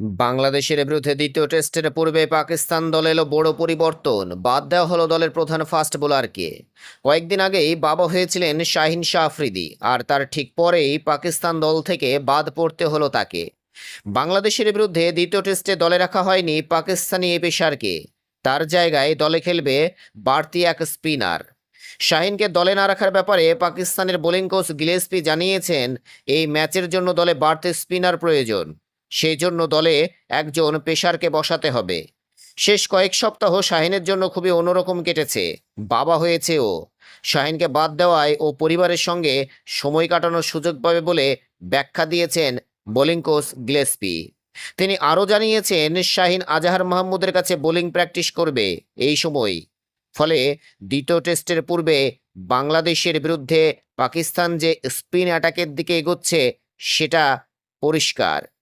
বাংলাদেশের বিরুদ্ধে দ্বিতীয় টেস্টের পূর্বে পাকিস্তান দলে এলো বড় পরিবর্তন। বাদ দেওয়া হলো দলের প্রধান ফাস্ট বোলারকে। কয়েকদিন আগেই বাবা হয়েছিলেন শাহিন শাহ আফ্রিদি আর তার ঠিক পরেই পাকিস্তান দল থেকে বাদ পড়তে হলো তাকে। বাংলাদেশের বিরুদ্ধে দ্বিতীয় টেস্টে দলে রাখা হয়নি পাকিস্তানি এ পেশারকে তার জায়গায় দলে খেলবে বাড়তি এক স্পিনার। শাহিনকে দলে না রাখার ব্যাপারে পাকিস্তানের বোলিং কোচ গিলেসপি জানিয়েছেন, এই ম্যাচের জন্য দলে বাড়তি স্পিনার প্রয়োজন। সেই জন্য দলে একজন পেশারকে বসাতে হবে। শেষ কয়েক সপ্তাহ শাহিনের জন্য খুবই অন্যরকম কেটেছে। বাবা হয়েছে ও। শাহিনকে বাদ দেওয়ায় ও পরিবারের সঙ্গে সময় কাটানোর সুযোগ পাবে বলে ব্যাখ্যা দিয়েছেন বোলিং কোচ গ্লেসপি। তিনি আরও জানিয়েছেন, শাহিন আজাহার মাহমুদের কাছে বোলিং প্র্যাকটিস করবে এই সময়। ফলে দ্বিতীয় টেস্টের পূর্বে বাংলাদেশের বিরুদ্ধে পাকিস্তান যে স্পিন অ্যাটাকের দিকে এগোচ্ছে, সেটা পরিষ্কার।